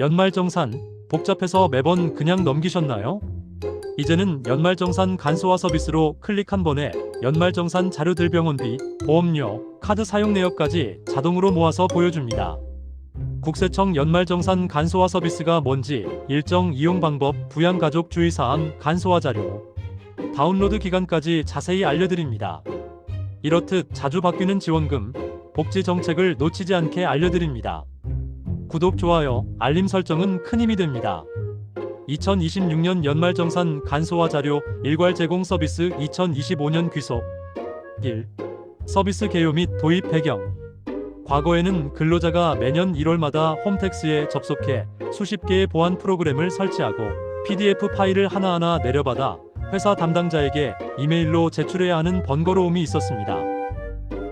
연말정산 복잡해서 매번 그냥 넘기셨나요? 이제는 연말정산 간소화 서비스로 클릭 한 번에 연말정산 자료 들 병원비, 보험료, 카드 사용 내역까지 자동으로 모아서 보여줍니다. 국세청 연말정산 간소화 서비스가 뭔지 일정 이용 방법, 부양가족 주의사항, 간소화 자료, 다운로드 기간까지 자세히 알려드립니다. 이렇듯 자주 바뀌는 지원금, 복지 정책을 놓치지 않게 알려드립니다. 구독, 좋아요, 알림 설정은 큰 힘이 됩니다. 2026년 연말정산 간소화 자료 일괄 제공 서비스 2025년 귀속 1. 서비스 개요 및 도입 배경 과거에는 근로자가 매년 1월마다 홈택스에 접속해 수십 개의 보안 프로그램을 설치하고 PDF 파일을 하나하나 내려받아 회사 담당자에게 이메일로 제출해야 하는 번거로움이 있었습니다.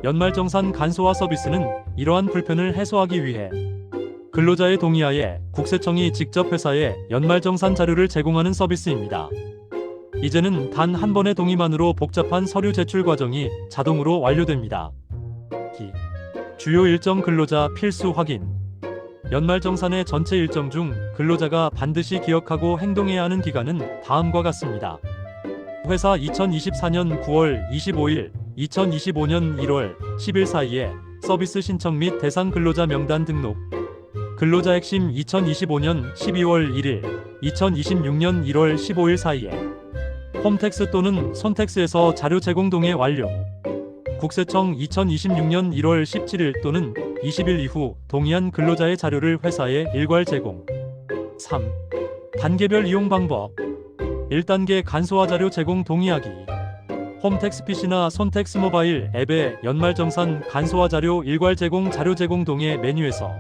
연말정산 간소화 서비스는 이러한 불편을 해소하기 위해 근로자의 동의하에 국세청이 직접 회사에 연말정산 자료를 제공하는 서비스입니다. 이제는 단 한 번의 동의만으로 복잡한 서류 제출 과정이 자동으로 완료됩니다. 기. 주요 일정 근로자 필수 확인. 연말정산의 전체 일정 중 근로자가 반드시 기억하고 행동해야 하는 기간은 다음과 같습니다. 회사 2024년 9월 25일, 2025년 1월 10일 사이에 서비스 신청 및 대상 근로자 명단 등록, 근로자 핵심 2025년 12월 1일, 2026년 1월 15일 사이에 홈택스 또는 손택스에서 자료 제공 동의 완료. 국세청 2026년 1월 17일 또는 20일 이후 동의한 근로자의 자료를 회사에 일괄 제공. 3. 단계별 이용 방법. 1단계 간소화 자료 제공 동의하기. 홈택스 PC나 손택스 모바일 앱의 연말 정산 간소화 자료 일괄 제공 자료 제공 동의 메뉴에서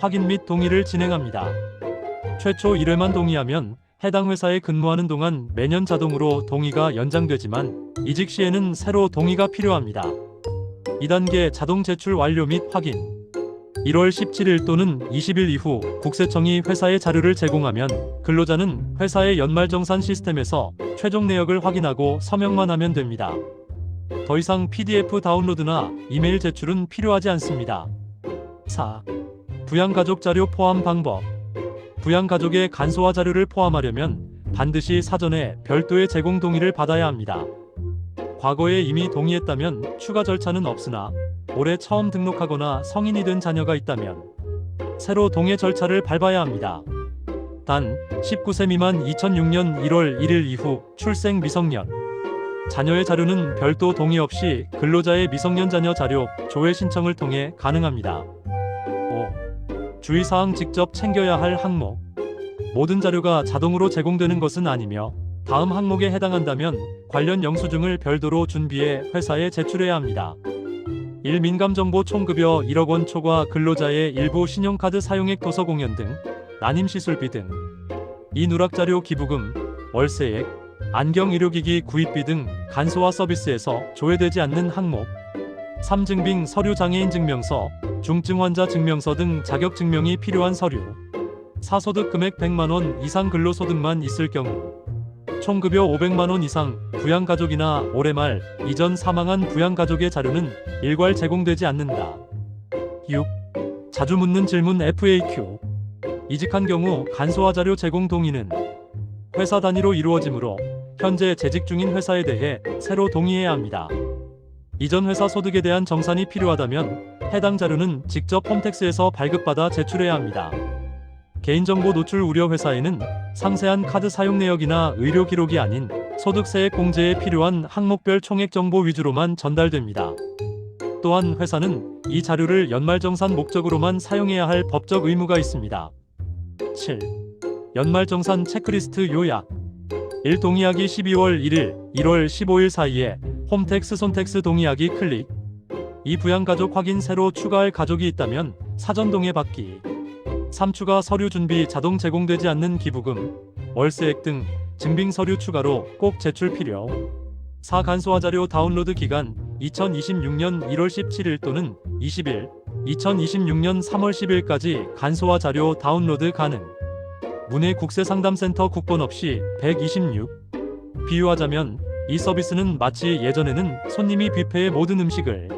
확인 및 동의를 진행합니다. 최초 1회만 동의하면 해당 회사에 근무하는 동안 매년 자동으로 동의가 연장되지만 이직 시에는 새로 동의가 필요합니다. 2단계 자동 제출 완료 및 확인. 1월 17일 또는 20일 이후 국세청이 회사에 자료를 제공하면 근로자는 회사의 연말정산 시스템에서 최종 내역을 확인하고 서명만 하면 됩니다. 더 이상 PDF 다운로드나 이메일 제출은 필요하지 않습니다. 4. 부양가족 자료 포함 방법. 부양가족의 간소화 자료를 포함하려면 반드시 사전에 별도의 제공 동의를 받아야 합니다. 과거에 이미 동의했다면 추가 절차는 없으나 올해 처음 등록하거나 성인이 된 자녀가 있다면 새로 동의 절차를 밟아야 합니다. 단 19세 미만 2006년 1월 1일 이후 출생 미성년 자녀의 자료는 별도 동의 없이 근로자의 미성년 자녀 자료 조회 신청을 통해 가능합니다. 5. 주의사항 직접 챙겨야 할 항목 모든 자료가 자동으로 제공되는 것은 아니며 다음 항목에 해당한다면 관련 영수증을 별도로 준비해 회사에 제출해야 합니다. 1. 민감정보 총급여 1억 원 초과 근로자의 일부 신용카드 사용액 도서 공연 등 난임 시술비 등 2. 누락자료 기부금, 월세액, 안경 의료기기 구입비 등 간소화 서비스에서 조회되지 않는 항목 3. 증빙 서류 장애인 증명서, 중증 환자 증명서 등 자격 증명이 필요한 서류 4. 소득 금액 100만 원 이상 근로소득만 있을 경우 총급여 500만 원 이상 부양가족이나 올해 말 이전 사망한 부양가족의 자료는 일괄 제공되지 않는다. 6. 자주 묻는 질문 FAQ 이직한 경우 간소화 자료 제공 동의는 회사 단위로 이루어지므로 현재 재직 중인 회사에 대해 새로 동의해야 합니다. 이전 회사 소득에 대한 정산이 필요하다면 해당 자료는 직접 홈택스에서 발급받아 제출해야 합니다. 개인정보 노출 우려 회사에는 상세한 카드 사용 내역이나 의료 기록이 아닌 소득세액 공제에 필요한 항목별 총액 정보 위주로만 전달됩니다. 또한 회사는 이 자료를 연말정산 목적으로만 사용해야 할 법적 의무가 있습니다. 7. 연말정산 체크리스트 요약 1. 동의하기 12월 1일, 1월 15일 사이에 홈택스 손택스 동의하기 클릭 2. 부양가족 확인 새로 추가할 가족이 있다면 사전 동의 받기 3. 추가 서류 준비 자동 제공되지 않는 기부금, 월세액 등 증빙 서류 추가로 꼭 제출 필요. 4. 간소화 자료 다운로드 기간 2026년 1월 17일 또는 20일, 2026년 3월 10일까지 간소화 자료 다운로드 가능. 문해 국세상담센터 국번 없이 126. 비유하자면 이 서비스는 마치 예전에는 손님이 뷔페의 모든 음식을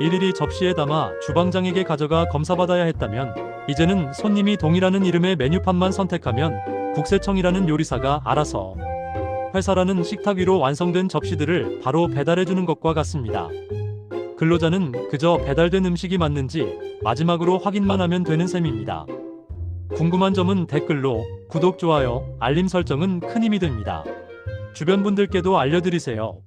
일일이 접시에 담아 주방장에게 가져가 검사받아야 했다면 이제는 손님이 동일하는 이름의 메뉴판만 선택하면 국세청이라는 요리사가 알아서 회사라는 식탁 위로 완성된 접시들을 바로 배달해주는 것과 같습니다. 근로자는 그저 배달된 음식이 맞는지 마지막으로 확인만 하면 되는 셈입니다. 궁금한 점은 댓글로 구독, 좋아요, 알림 설정은 큰 힘이 됩니다. 주변 분들께도 알려드리세요.